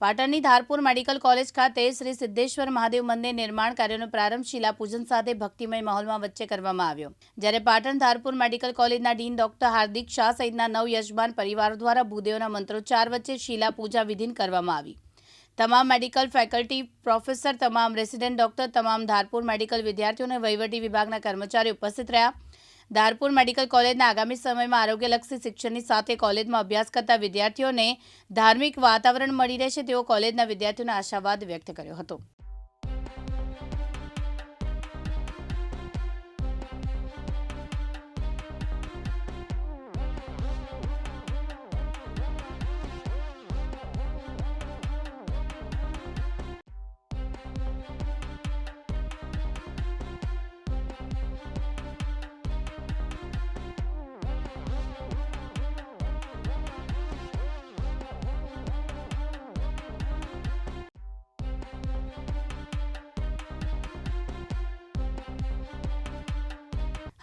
પાટણની Dharpur medical college ખાતે શ્રી સિદ્ધેશ્વર મહાદેવ મંદિર નિર્માણ કાર્યનો પ્રારંભ શિલાપૂજન સાથે ભક્તિમય માહોલમાં વચ્ચે કરવામાં આવ્યો. જ્યારે પાટણ ધારપુર મેડિકલ કોલેજના ડીન ડોક્ટર હાર્દિક શાહ સહિતના નવ યજમાન પરિવારો દ્વારા ભૂદેવના મંત્રોચ્ચાર વચ્ચે શિલાપૂજા વિધિન કરવામાં આવી. તમામ મેડિકલ ફેકલ્ટી, પ્રોફેસર, તમામ રેસિડેન્ટ ડોક્ટર, તમામ ધારપુર મેડિકલ વિદ્યાર્થીઓ અને વહીવટી વિભાગના કર્મચારીઓ ઉપસ્થિત રહ્યા. ધારપુર મેડિકલ કોલેજના આગામી સમયમાં આરોગ્યલક્ષી શિક્ષણની સાથે કોલેજમાં અભ્યાસ કરતા વિદ્યાર્થીઓને ધાર્મિક વાતાવરણ મળી રહેશે તેવો કોલેજના વિદ્યાર્થીઓને આશાવાદ વ્યક્ત કર્યો હતો.